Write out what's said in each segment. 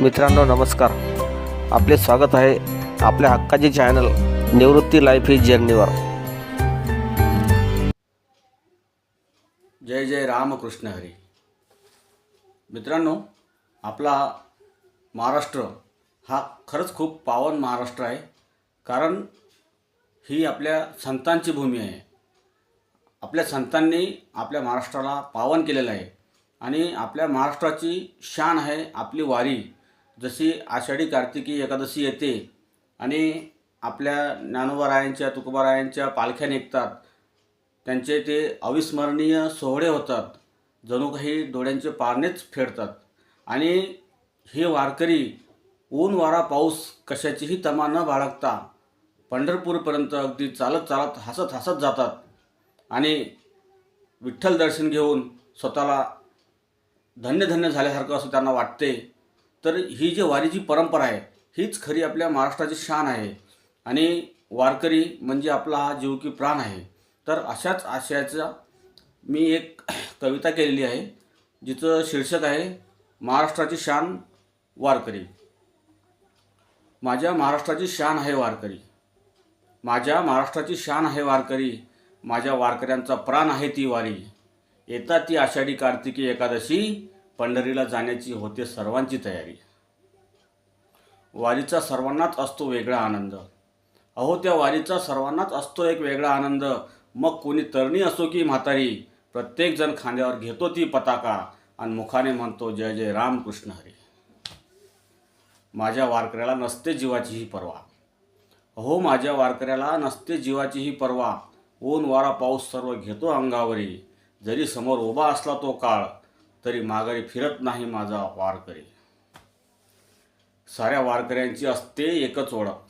मित्रांनो नमस्कार. आपले स्वागत आहे आपल्या हक्काचे चॅनल निवृत्ती लाईफ ही जर्नीवर. जय जय रामकृष्ण हरी. मित्रांनो आपला महाराष्ट्र हा खरंच खूप पावन महाराष्ट्र आहे. कारण ही आपल्या संतांची भूमी आहे. आपल्या संतांनी आपल्या महाराष्ट्राला पावन केलेलं आहे. आणि आपल्या महाराष्ट्राची शान आहे आपली वारी. जशी आषाढी कार्तिकी एकादशी येते आणि आपल्या ज्ञानोबारायांच्या तुकोबारायांच्या पालख्या निघतात त्यांचे ते अविस्मरणीय सोहळे होतात. जणू काही डोळ्यांचे पारणेच फेडतात. आणि हे वारकरी ऊन वारा पाऊस कशाचीही तमा न बाळगता पंढरपूरपर्यंत अगदी चालत चालत हसत हसत जातात. आणि विठ्ठल दर्शन घेऊन स्वतःला धन्य धन्य झाल्यासारखं असं त्यांना वाटते. तर ही जी वारीची परंपरा आहे हीच खरी आपल्या महाराष्ट्राची शान आहे. आणि वारकरी म्हणजे आपला हा जीव की प्राण आहे. तर अशाच आशयाचा मी एक कविता केलेली आहे जिचं शीर्षक आहे महाराष्ट्राची शान वारकरी. माझ्या महाराष्ट्राची शान आहे वारकरी. माझ्या महाराष्ट्राची शान आहे वारकरी. माझ्या वारकऱ्यांचा प्राण आहे ती वारी. येतात ती आषाढी कार्तिकी एकादशी पंढरीला जाण्याची होते सर्वांची तयारी. वारीचा सर्वांनाच असतो वेगळा आनंद. अहो त्या वारीचा सर्वांनाच असतो एक वेगळा आनंद. मग कोणी तरणी असो की म्हातारी प्रत्येकजण खांद्यावर घेतो ती पताका आणि मुखाने म्हणतो जय जय राम कृष्ण हरी. माझ्या वारकऱ्याला नसते जीवाचीही पर्वा. अहो माझ्या वारकऱ्याला नसते जीवाचीही पर्वा. ऊन वारा पाऊस सर्व घेतो अंगावरी. जरी समोर उभा असला तो काळ तरी माघारी फिरत नाही माझा वारकरी. साऱ्या वारकऱ्यांची असते एकच ओळख.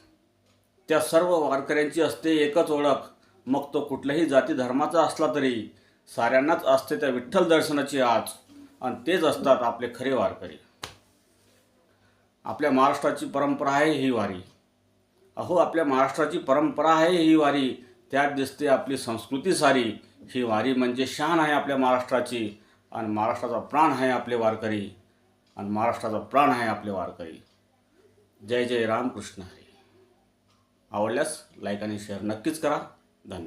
त्या सर्व वारकऱ्यांची असते एकच ओळख. मग तो कुठल्याही जाती धर्माचा असला तरी साऱ्यांनाच असते त्या विठ्ठल दर्शनाची आज. आणि तेच असतात आपले खरे वारकरी. आपल्या महाराष्ट्राची परंपरा आहे ही वारी. अहो आपल्या महाराष्ट्राची परंपरा आहे ही वारी. त्यात दिसते आपली संस्कृती सारी. ही वारी म्हणजे शान आहे आपल्या महाराष्ट्राची. आणि महाराष्ट्राचा प्राण आहे आपले वारकरी आणि महाराष्ट्राचा प्राण आहे आपले वारकरी. जय जय रामकृष्ण हरी. आवडल्यास लाईक आणि शेअर नक्कीच करा. धन्यवाद.